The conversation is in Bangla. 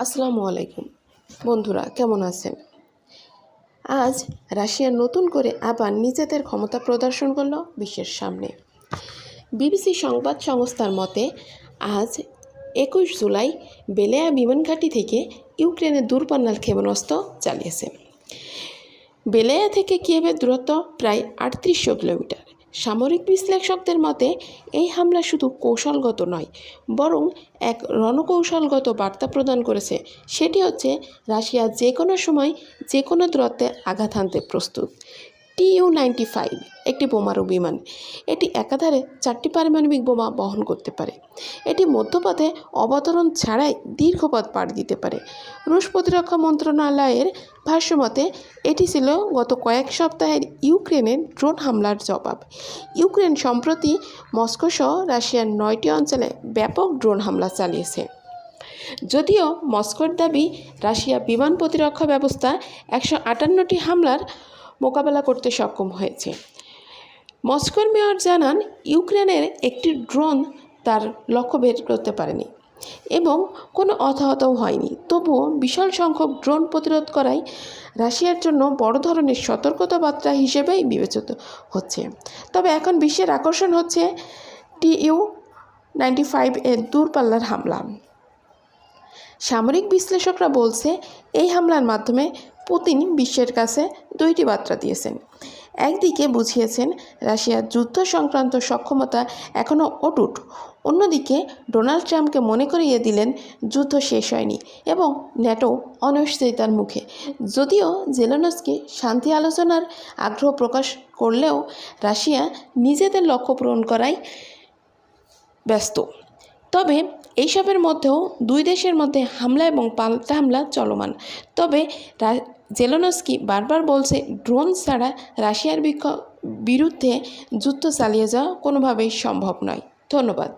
আসসালামু আলাইকুম। বন্ধুরা, কেমন আছেন? আজ রাশিয়া নতুন করে আবার নিজেদের ক্ষমতা প্রদর্শন করল বিশ্বের সামনে। বিবিসি সংবাদ সংস্থার মতে, আজ একুশ জুলাই বেলেয়া বিমানঘাঁটি থেকে ইউক্রেনের দূরপাল্লার ক্ষেপণাস্ত্র চালিয়েছে। বেলেয়া থেকে কিয়েভের দূরত্ব প্রায় আটত্রিশশো কিলোমিটার। সামরিক বিশ্লেষকদের মতে, এই হামলা শুধু কৌশলগত নয়, বরং এক রণকৌশলগত বার্তা প্রদান করেছে। সেটি হচ্ছে, রাশিয়া যে কোনো সময় যে কোনো দূরত্বে আঘাত হানতে প্রস্তুত। টিইউ নাইনটি ফাইভ, একটি বোমারু বিমান। এটি একাধারে চারটি পারমাণবিক বোমা বহন করতে পারে। এটি মধ্যপথে অবতরণ ছাড়াই দীর্ঘ পথ পাড়ি দিতে পারে। রুশ প্রতিরক্ষা মন্ত্রণালয়ের ভাষ্যমতে, এটি ছিল গত কয়েক সপ্তাহের ইউক্রেনের ড্রোন হামলার জবাব। ইউক্রেন সম্প্রতি মস্কো সহ রাশিয়ার নয়টি অঞ্চলে ব্যাপক ড্রোন হামলা চালিয়েছে। যদিও মস্কোর দাবি, রাশিয়া বিমান প্রতিরক্ষা ব্যবস্থা একশো আটান্নটি হামলার মোকাবেলা করতে সক্ষম হয়েছে। মস্কোর মেয়র জানান, ইউক্রেনের একটি ড্রোন তার লক্ষ্য বের করতে পারেনি এবং কোনো অথাহতও হয়নি। তবুও বিশাল সংখ্যক ড্রোন প্রতিরোধ করাই রাশিয়ার জন্য বড় ধরনের সতর্কতা বার্তা হিসেবেই বিবেচিত হচ্ছে। তবে এখন বিশ্বের আকর্ষণ হচ্ছে টিইউ নাইনটি ফাইভ এর দূরপাল্লার হামলা। সামরিক বিশ্লেষকরা বলছে, এই হামলার মাধ্যমে পুতিন বিশ্বের কাছে দুইটি বার্তা দিয়েছেন। একদিকে বুঝিয়েছেন, রাশিয়ার যুদ্ধ সংক্রান্ত সক্ষমতা এখনও অটুট। অন্যদিকে ডোনাল্ড ট্রাম্পকে মনে করিয়ে দিলেন, যুদ্ধ শেষ হয়নি এবং ন্যাটো অনিশ্চয়তার মুখে। যদিও জেলেনস্কি শান্তি আলোচনার আগ্রহ প্রকাশ করলেও রাশিয়া নিজেদের লক্ষ্য পূরণ করায় ব্যস্ত। তবে এইসবের মধ্যেও দুই দেশের মধ্যে হামলা এবং পাল্টা হামলা চলমান। তবে জেলোনস্কি বারবার বলছে ড্রোন ছাড়া রাশিয়ার বিরুদ্ধে যুদ্ধ চালিয়ে যাওয়া কোনোভাবেই সম্ভব নয়। ধন্যবাদ।